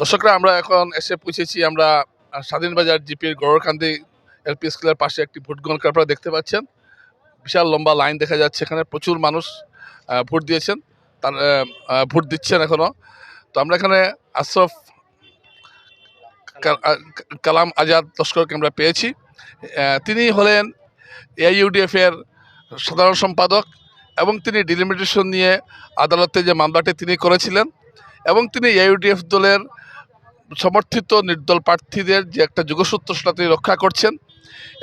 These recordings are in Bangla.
দর্শকরা, আমরা এখন এসে পৌঁছেছি আমরা স্বাধীনবাজার জিপির গড়কান্দি এলপি স্কুলের পাশে একটি ভোট গ্রহণ কেন্দ্র আপনারা দেখতে পাচ্ছেন, বিশাল লম্বা লাইন দেখা যাচ্ছে এখানে, প্রচুর মানুষ ভোট দিয়েছেন, তার ভোট দিচ্ছেন এখনও তো আমরা এখানে আশরফ কালাম আজাদ লস্করকে আমরা পেয়েছি। তিনি হলেন এআইইউডিএফ এর সাধারণ সম্পাদক এবং তিনি ডিলিমিটেশন নিয়ে আদালতে যে মামলাটি তিনি করেছিলেন এবং তিনি এআইউডিএফ দলের সমর্থিত নির্দল প্রার্থীদের যে একটা যুগসূত্র সেটা তিনি রক্ষা করছেন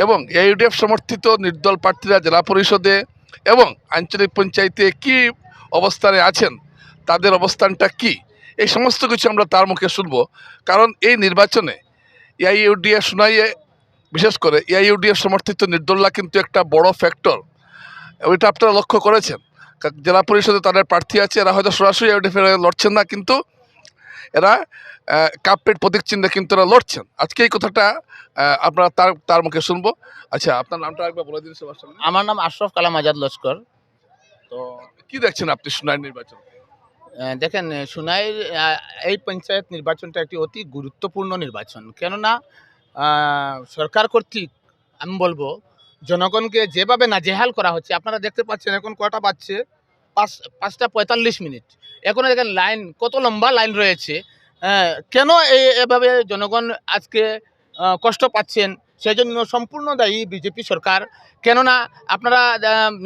এবং এআইইউডিএফ সমর্থিত নির্দল প্রার্থীরা জেলা পরিষদে এবং আঞ্চলিক পঞ্চায়েতে কি অবস্থানে আছেন, তাদের অবস্থানটা কি, এই সমস্ত কিছু আমরা তার মুখে শুনব। কারণ এই নির্বাচনে এআইইউডিএফ শুনাইয়ে, বিশেষ করে এআইইউডিএফ সমর্থিত নির্দলরা কিন্তু একটা বড় ফ্যাক্টর ওইটা আপনারা লক্ষ্য করেছেন। জেলা পরিষদে তাদের প্রার্থী আছে, এরা হয়তো সরাসরি এআইইউডিএফ এর লড়ছেন না, কিন্তু এরা কাপের প্রতীক চিহ্নে কিন্তু এরা লড়ছেন। আজকে এই কথাটা আপনারা তার তার মুখে শুনব। আচ্ছা আপনার নামটা একবার বলে দিন সবার সামনে আমার নাম আশরফ কালাম আজাদ লস্কর। তো কি দেখছেন আপনি সোনার নির্বাচন? দেখেন সুনাইয়ের এই পঞ্চায়েত নির্বাচনটা একটি অতি গুরুত্বপূর্ণ নির্বাচন। কেননা সরকার কর্তৃক আমি বলব জনগণকে যেভাবে নাজেহাল করা হচ্ছে আপনারা দেখতে পাচ্ছেন এখন কটা বাজছে। পাঁচ পাঁচটা পঁয়তাল্লিশ মিনিট। এখন দেখেন লাইন কত লম্বা লাইন রয়েছে? আহ, কেন এই এভাবে জনগণ আজকে কষ্ট পাচ্ছেন? সেজন্য সম্পূর্ণ দায়ী বিজেপি সরকার। কেননা আপনারা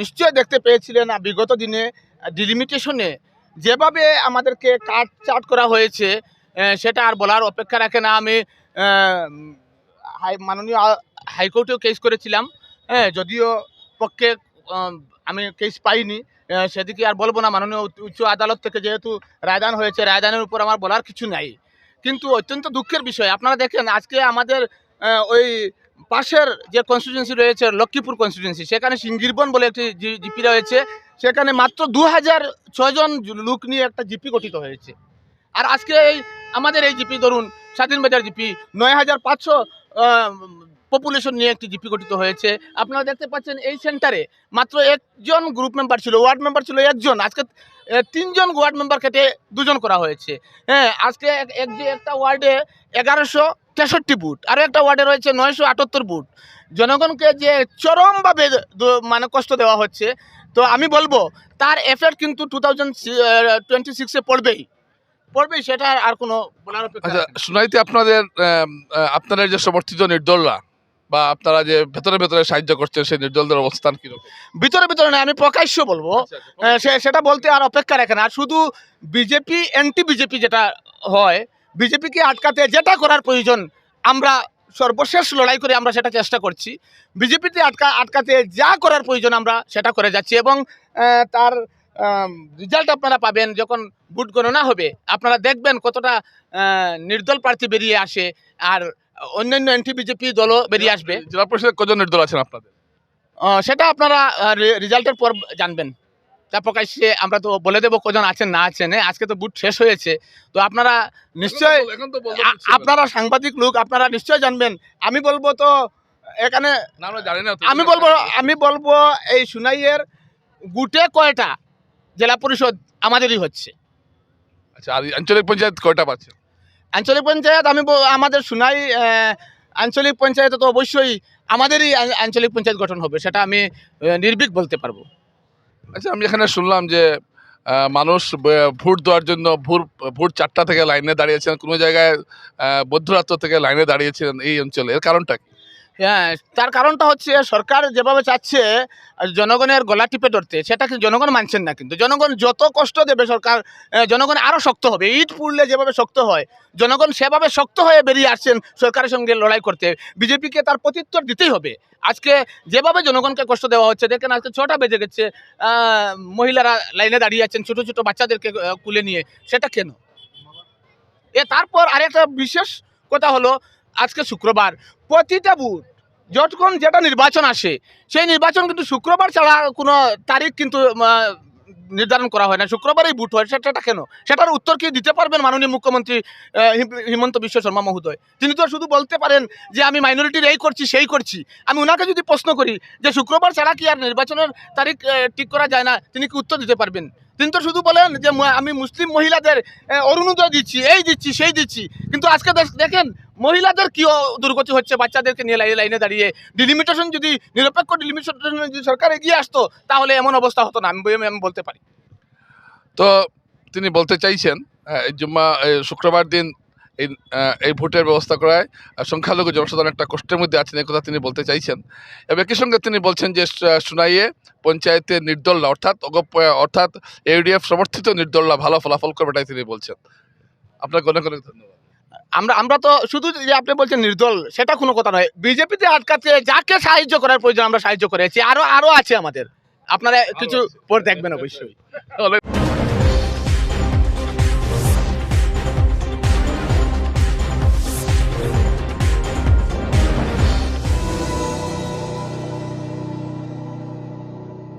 নিশ্চয় দেখতে পেয়েছিলেন বিগত দিনে ডিলিমিটেশনে যেভাবে আমাদেরকে কাট চাট করা হয়েছে সেটা আর বলার অপেক্ষা রাখে না। আমি মাননীয় হাইকোর্টেও কেস করেছিলাম। হ্যাঁ যদিও পক্ষে আমি কেস পাইনি। সেদিকে আর বলব না, মাননীয় উচ্চ- আদালত থেকে যেহেতু রায়দান হয়েছে, রায়দানের উপর আমার বলার কিছু নাই। কিন্তু অত্যন্ত দুঃখের বিষয়, আপনারা দেখেন, আজকে আমাদের ওই পাশের যে কনস্টিটিউয়েন্সি রয়েছে, লক্ষ্মীপুর কনস্টিটিউয়েন্সি সেখানে সিঙ্গিরবন বলে একটি জিপি রয়েছে। সেখানে মাত্র দু হাজার ছজন লোক নিয়ে একটা জিপি গঠিত হয়েছে। আর আজকে এই আমাদের এই জিপি, ধরুন, স্বাধীন বাজার জিপি, নয় হাজার পাঁচশো পপুলেশন নিয়ে একটি জিপি গঠিত হয়েছে। আপনারা দেখতে পাচ্ছেন এই সেন্টারে মাত্র একজন গ্রুপ মেম্বার ছিল ওয়ার্ড মেম্বার ছিল একজন। আজকে তিনজন ওয়ার্ড মেম্বার কেটে দুজন করা হয়েছে। হ্যাঁ আজকে এক- যে একটা ওয়ার্ডে এগারোশো তেষট্টি বুট আর একটা ওয়ার্ডে রয়েছে নয়শো আটাত্তর বুট জনগণকে যে চরমভাবে মানে কষ্ট দেওয়া হচ্ছে তো আমি বলব তার এফেক্ট কিন্তু টু থাউজেন্ড টোয়েন্টি সিক্সে পড়বেই। পড়বেই সেটা আর কোনো বলার অপেক্ষা আচ্ছা। সোনাইতে আপনাদের আপনাদের যে সমর্থিত নির্দলরা বা আপনারা যে ভেতরে ভেতরে সাহায্য করছেন সেই নির্দলদের অবস্থান কীরকম? ভিতরে ভিতরে না আমি প্রকাশ্য বলব। সে সেটা বলতে আর অপেক্ষা রাখে না। আর শুধু বিজেপি অ্যান্টি বিজেপি যেটা হয় বিজেপিকে আটকাতে যেটা করার প্রয়োজন আমরা সর্বশেষ লড়াই করে আমরা সেটা চেষ্টা করছি। বিজেপিতে আটকা আটকাতে যা করার প্রয়োজন আমরা সেটা করে যাচ্ছি এবং তার রেজাল্ট আপনারা পাবেন যখন ভোট গণনা হবে। আপনারা দেখবেন কতটা নির্দল প্রার্থী বেরিয়ে আসে। আর অন্যান্য অ্যান্টি বিজেপি দলও বেরিয়ে আসবে। জেলা পরিষদে কজনের দল আছেন আপনাদের? সেটা আপনারা রেজাল্টের পর জানবেন। তা প্রকাশ্যে আমরা তো বলে দেবো কজন আছেন না আছেন? আজকে তো বুট শেষ হয়েছে। তো আপনারা নিশ্চয়। আপনারা সাংবাদিক লোক আপনারা নিশ্চয় জানবেন। আমি বলব তো এখানে আমি বলব আমি বলব এই সুনাইয়ের গুটে কয়টা জেলা পরিষদ আমাদেরই হচ্ছে। আচ্ছা আঞ্চলিক পঞ্চায়েত কয়টা পাচ্ছে? আঞ্চলিক পঞ্চায়েত আমি আমাদের সুনাই আঞ্চলিক পঞ্চায়েতে তো অবশ্যই আমাদেরই আঞ্চলিক পঞ্চায়েত গঠন হবে সেটা আমি নির্ভীক বলতে পারব। আচ্ছা আমি এখানে শুনলাম যে মানুষ ভোট দেওয়ার জন্য ভোর ভোর চারটা থেকে লাইনে দাঁড়িয়েছেন কোনো জায়গায় আহ, মধ্যরাত্র থেকে লাইনে দাঁড়িয়েছেন এই অঞ্চলে এর কারণটা কি? হ্যাঁ তার কারণটা হচ্ছে সরকার যেভাবে চাচ্ছে, জনগণের গলা টিপে ধরতে, সেটা কিন্তু জনগণ মানছেন না কিন্তু। জনগণ যত কষ্ট দেবে সরকার জনগণ আরও শক্ত হবে। ইট পুড়লে যেভাবে শক্ত হয়, জনগণ সেভাবে শক্ত হয়ে বেরিয়ে আসছেন সরকারের সঙ্গে লড়াই করতে। বিজেপিকে তার প্রত্যুত্তর দিতেই হবে। আজকে যেভাবে জনগণকে কষ্ট দেওয়া হচ্ছে, দেখেন আজকে ছটা বেজে গেছে মহিলারা লাইনে দাঁড়িয়ে আছেন, ছোটো ছোটো বাচ্চাদেরকে কুলে নিয়ে। সেটা কেন? এ, তারপর আরেকটা বিশেষ কথা হলো আজকে শুক্রবার, প্রতিটা বুথ যতক্ষণ যেটা নির্বাচন আসে, সেই নির্বাচন কিন্তু শুক্রবার ছাড়া কোনো তারিখ কিন্তু নির্ধারণ করা হয় না। শুক্রবারই বুট হয় সেটা কেন? সেটার উত্তর কি দিতে পারবেন মাননীয় মুখ্যমন্ত্রী হিম- হিমন্ত বিশ্ব শর্মা মহোদয়? তিনি তো শুধু বলতে পারেন যে আমি মাইনরিটির এই করছি, সেই করছি। আমি ওনাকে যদি প্রশ্ন করি যে শুক্রবার ছাড়া কি আর নির্বাচনের তারিখ ঠিক করা যায় না, তিনি কি উত্তর দিতে পারবেন? তিনি তো শুধু বলেন যে আমি মুসলিম মহিলাদের অরুণোদয় দিচ্ছি, এই দিচ্ছি, সেই দিচ্ছি। কিন্তু আজকে দেখেন মহিলাদের কি দুর্গতি হচ্ছে? বাচ্চাদেরকে নিয়ে লাইনে লাইনে দাঁড়িয়ে। ডিলিমিটেশন যদি, নিরপেক্ষ ডিলিমিটেশন যদি সরকার এগিয়ে আসতো, তাহলে এমন অবস্থা হতো না। আমি আমি- বলতে পারি। তো তিনি বলতে চাইছেন জুম্মা শুক্রবার দিন এই এই ভোটের ব্যবস্থা করায় সংখ্যালঘু জনসাধারণ একটা কষ্টের মধ্যে আছেন, এই কথা তিনি বলতে চাইছেন। এবং একই সঙ্গে তিনি বলছেন যে সুনাইয়ে পঞ্চায়েতে নির্দলরা, অর্থাৎ অর্থাৎ ইউডিএফ সমর্থিত নির্দলরা ভালো ফলাফল করবে তিনি বলছেন। আপনাকে অনেক অনেক ধন্যবাদ। আমরা আমরা তো শুধু যে আপনি বলছেন নির্দল, সেটা কোনো কথা নয়। বিজেপিতে আটকাতে যাকে সাহায্য করার প্রয়োজন আমরা সাহায্য করেছি, আরও আরও আছে আমাদের। আপনারা কিছু পরে দেখবেন অবশ্যই।